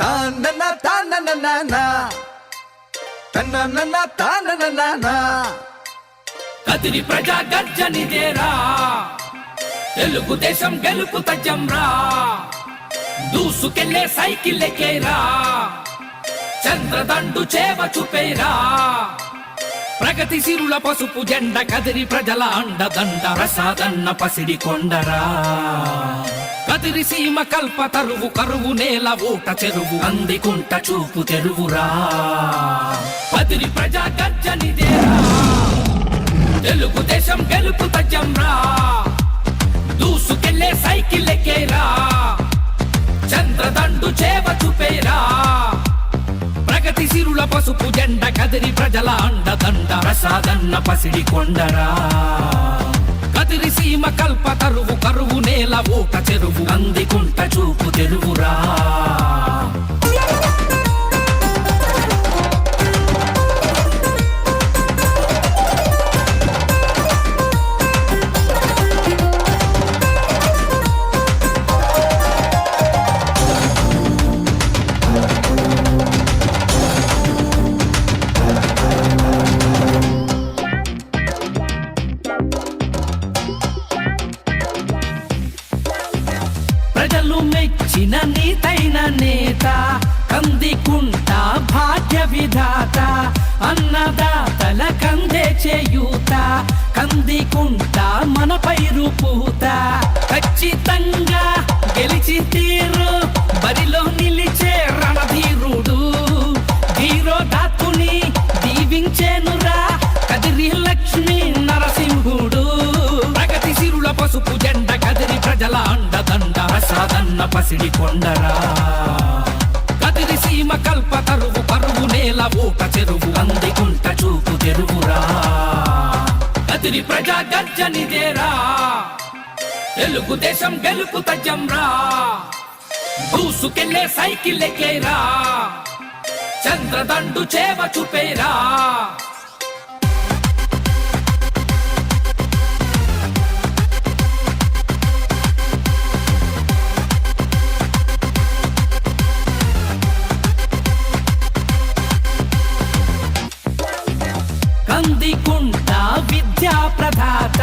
తానన్న తానన్న తన్నన్న తానన్న కదిరి ప్రజా గర్జనిదేరా తెలుగుదేశం గెలుపు తజంరా దూసుకెళ్ళే సైకిల్ ఎక్కేరా చంద్రదండు చేవ చూపేరా? ప్రగతి సిరుల పసుపు జెండ కదిరి ప్రజల అండదండ ప్రసాదన్న పసిడి కొండరా? కదిరి సీమ కల్ప తరువు కరువు నేల ఊట చెరువు. అందికుంట చూపు తెరువురా. కదిరి ప్రజా గర్జనిదేరా తెలుగుదేశం గెలుపు తజంరా దూసుకెళ్ళే సైకిల్ ఎక్కేరా చంద్రదండు చేవ చూపేరా. ప్రగతి సిరుల పసుపు జెండ కదిరి ప్రజల అండదండ ప్రసాదన్న పసిడి కొండరా. నేల చెరువు అందికుంట చూపు తెరువురా మెచ్చిన నీతైన నేత కందికుంట భాగ్య విధాత అన్నదాతల కందే చేయూత కందికుంట మన పైరు పూత ఖచ్చితంగా గెలిచి తీరు బరిలో నిలిచే రణధీరుడు. ధీరోదాత్తుని దీవించేనురా కదిరి లక్ష్మి నరసింహుడు. ప్రగతి సిరుల పసుపు జెండ కదిరి ప్రజల ఉన్న పసిడి కొండరా. కదిరి సీమ కల్ప తరువు పరువు నేల ఊట చెరువు అందికుంట చూపు తెరువురా. కదిరి ప్రజా గర్జనిదేరా తెలుగుదేశం గెలుపు తజంరా దూసుకెళ్ళే సైకిల్ ఎక్కేరా. చంద్రదండు చేవ చూపేరా. కందికుంట విద్యా ప్రదాత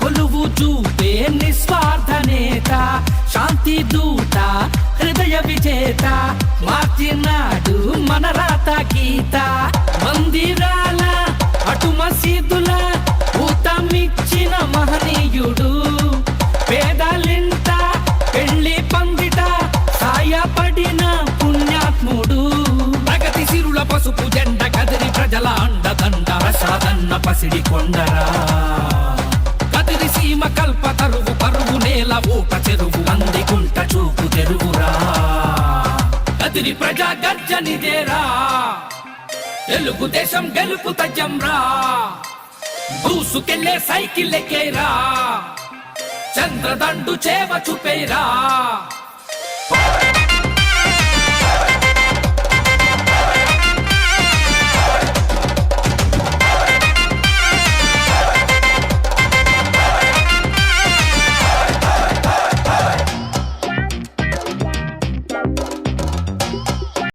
కొలువు చూపే నిస్వార్థ నేత శాంతి దూత హృదయ విజేత మార్చినాడు మన రాత గీత. మందిరాల అటు మసీదుల ఊతమిచ్చిన మహనీయుడు పేదలింట పెళ్ళి పందిట సాయపడిన పుణ్యాత్ముడు. ప్రగతి సిరుల పసుపు జెండ కదిరి ప్రజల అండ సాధన్న పసిడి కొండరా. కదిరి సీమ కల్ప తరువు పరువు నేల ఊట చెరువు అందికుంట చూపు తెరువురా. కదిరి ప్రజా గర్జనిదేరా తెలుగుదేశం గెలుపు తజంరా దూసుకెళ్ళే సైకిల్ ఎక్కేరా చంద్రదండు చేవ చూపేరా.